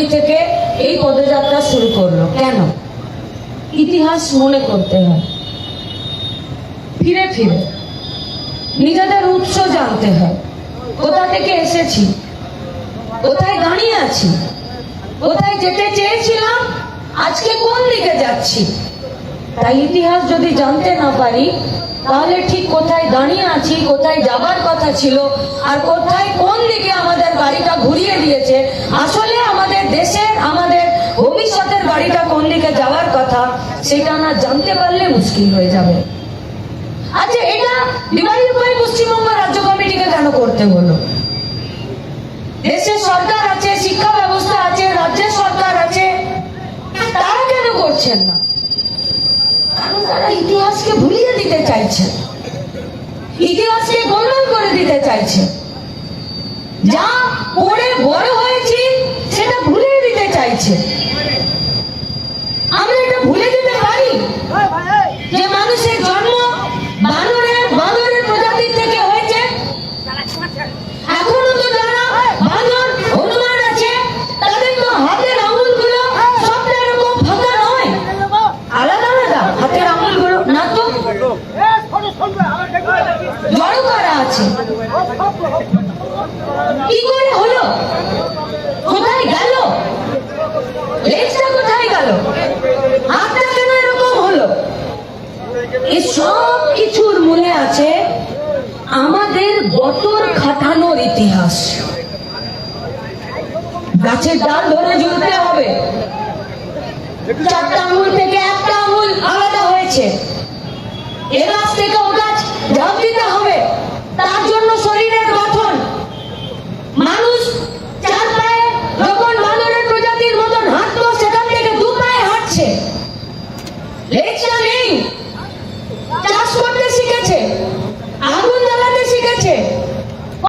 Academy থেকে এই পদযাত্রা শুরু করল। কেন? ইতিহাস মনে করতে হয়। ফিরে ফিরে। নিজেদের উৎস জানতে হয়। কোথা থেকে এসেছি? কোথায় দাঁড়িয়ে আছি? কোথায় যেতে চেয়েছিলাম? আজকে কোন দিকে যাচ্ছি? তাই ইতিহাস যদি জানতে না পারি, তাহলে ঠিক কোথায় দাঁড়িয়ে আছি, কোথায় যাবার কথা ছিল, আর কোথায় কোন দিকে আমাদের গাড়িটা ঘুরিয়ে দিয়েছে, আসলে ভবিষ্যতের কোন দিকে যাওয়ার কথা, সেটা না জানতে পারলে মুশকিল হয়ে যাবে। আচ্ছা এটা দিওয়ালির পরে পশ্চিমবঙ্গ রাজ্য কমিটিকে কেন করতে হলো? দেশের সরকার আছে, শিক্ষা ব্যবস্থা আছে, রাজ্যের সরকার আছে, তারা কেন করছেন না? কারণ তারা ইতিহাসকে ভুলিয়ে দিতে চাইছে। ইতিহাসকে গোলমাল করে দিতে চাইছে। যা পড়ে বড় হয়েছি, সেটা ভুলিয়ে দিতে চাইছে। জড়ো করা আছে। কি করে হলো? কোথায় গেল? লেজটা কোথায় গেল? হাতটা কেন এরকম হলো? এই সব কিছুর মনে আছে আমাদের বতর খাটানোর ইতিহাস। গাছের ডাল ধরে ঝুলতে হবে। চারটা আঙুল থেকে একটা আঙুল আলাদা হয়েছে। এ গাছ থেকে ও গাছ ঝাঁপ হবে